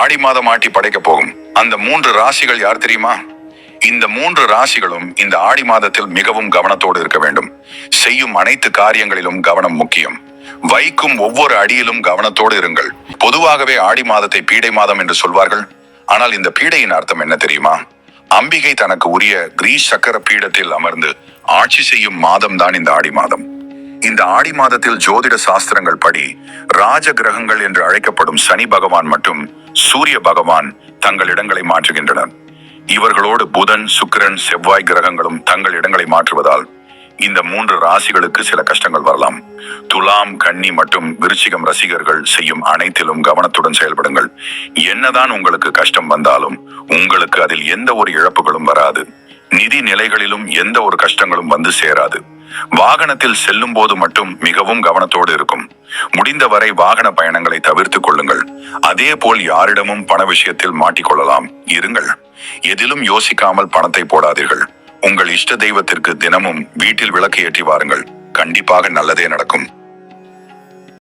ஆடி மாதம் ஆட்டி படைக்க போகும். அந்த மூன்று ராசிகள் யார் தெரியுமா? இந்த மூன்று ராசிகளும் இந்த ஆடி மாதத்தில் மிகவும் கவனத்தோடு இருக்க வேண்டும். செய்யும் அனைத்து காரியங்களிலும் கவனம் முக்கியம். வைக்கும் ஒவ்வொரு அடியிலும் கவனத்தோடு இருங்கள். பொதுவாகவே ஆடி மாதத்தை பீடை மாதம் என்று சொல்வார்கள். ஆனால் இந்த பீடையின் அர்த்தம் என்ன தெரியுமா? அம்பிகை தனக்கு உரிய கிரீஸ் சக்கர பீடத்தில் அமர்ந்து ஆட்சி செய்யும் மாதம் தான் இந்த ஆடி மாதம். இந்த ஆடி மாதத்தில் ஜோதிட சாஸ்திரங்கள் படி ராஜ கிரகங்கள் என்று அழைக்கப்படும் சனி பகவான் மற்றும் சூரிய பகவான் தங்கள் இடங்களை மாற்றுகின்றனர். இவர்களோடு புதன் சுக்கிரன் செவ்வாய் கிரகங்களும் தங்கள் இடங்களை மாற்றுவதால் இந்த மூன்று ராசிகளுக்கு சில கஷ்டங்கள் வரலாம். துலாம் கன்னி மற்றும் விருச்சிகம் ரசிகர்கள் செய்யும் அனைத்திலும் கவனத்துடன் செயல்படுங்கள். என்னதான் உங்களுக்கு கஷ்டம் வந்தாலும் உங்களுக்கு அதில் எந்த ஒரு இழப்புகளும் வராது. நிதி நிலைகளிலும் எந்த ஒரு கஷ்டங்களும் வந்து சேராது. வாகனத்தில் செல்லும் போது மட்டும் மிகவும் கவனத்தோடு இருக்கும். முடிந்தவரை வாகன பயணங்களை தவிர்த்துக் கொள்ளுங்கள். அதே போல் யாரிடமும் பண விஷயத்தில் மாட்டிக்கொள்ளலாம். இருங்கள். எதிலும் யோசிக்காமல் பணத்தை போடாதீர்கள். உங்கள் இஷ்ட தெய்வத்திற்கு தினமும் வீட்டில் விளக்கு ஏற்றி வாருங்கள். கண்டிப்பாக நல்லதே நடக்கும்.